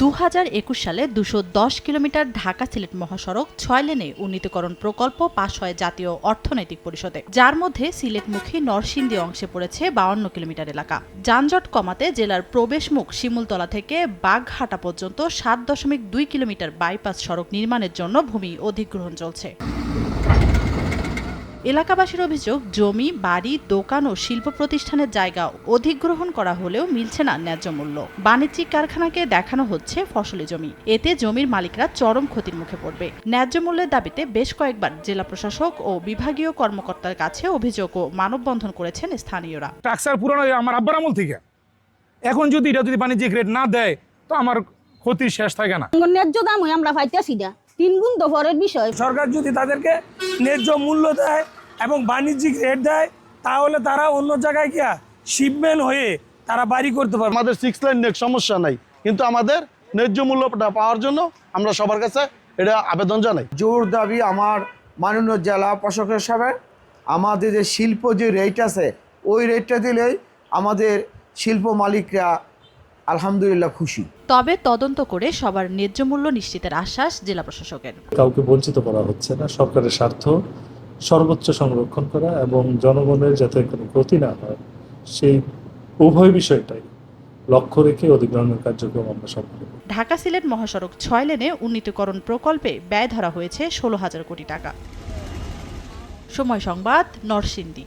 দু হাজার একুশ সালে দুশো দশ কিলোমিটার ঢাকা সিলেট মহাসড়ক ছয় লেনে উন্নীতকরণ প্রকল্প পাশ হয় জাতীয় অর্থনৈতিক পরিষদে, যার মধ্যে সিলেটমুখী নরসিংদী অংশে পড়েছে বাউন্ন কিলোমিটার এলাকা। যানজট কমাতে জেলার প্রবেশমুখ শিমুলতলা থেকে বাঘহাটা পর্যন্ত সাত দশমিক দুই কিলোমিটার বাইপাস সড়ক নির্মাণের জন্য ভূমি অধিগ্রহণ চলছে। এলাকাবাসীর অভিযোগ জমি বাড়ি দোকান ও শিল্প প্রতিষ্ঠানের জায়গা অধিগ্রহণ করা হলেও মিলছে না ন্যায্য মূল্য। বাণিজ্যিক কারখানাকে দেখানো হচ্ছে ফসলি জমি। এতে জমির মালিকরা চরম ক্ষতির মুখে পড়বে। ন্যায্য মূল্যের দাবিতে বেশ কয়েকবার জেলা প্রশাসক ও বিভাগীয় কর্মকর্তার কাছে অভিযোগ ও মানববন্ধন করেছেন স্থানীয়রা। ট্রাকসার পুরানো আমার আব্বার আমল থেকে। এখন যদি এটা যদি বাণিজ্যিক রেট না দেয় তো আমার ক্ষতির শেষ থাকে না। ন্যায্য দাম হয় আমরা পাইতেছি না। তিন গুণ দফরের বিষয়। সরকার যদি তাদেরকে ন্যায্য মূল্য দেয় এবং বাণিজ্যিক রেট দেয় তাহলে তারা অন্য জায়গায় গিয়া শিপমেন্ট হয়ে তারা বাড়ি করতে পারবে। আমাদের সিক্স লাইন নেক সমস্যা নাই কিন্তু আমাদের ন্যায্য মূল্যটা পাওয়ার জন্য আমরা সবার কাছে এটা আবেদন জানাই। জোর দাবি আমার মাননীয় জেলা প্রশাসক সাহেবের। আমাদের যে শিল্প যে রেট আছে ওই রেটটা দিলেই আমাদের শিল্প মালিকরা আলহামদুলিল্লাহ খুশি। তবে তদন্ত করে সবার ন্যায্য মূল্য নিশ্চিতের আশ্বাস জেলা প্রশাসকের। কাউকে বঞ্চিত করা হচ্ছে না সরকারের স্বার্থ সর্বোচ্চ সংরক্ষণ করা এবং জনগণের যাতে কোনো ক্ষতি না হয় সেই উভয় বিষয়টাই লক্ষ্য রেখে অধিগ্রহণের কার্যক্রম আমরা সফল ঢাকা সিলেট মহাসড়ক ছয় লেনে উন্নীতকরণ প্রকল্পে ব্যয় ধরা হয়েছে ষোলো হাজার কোটি টাকা। সময় সংবাদ নরসিংদী।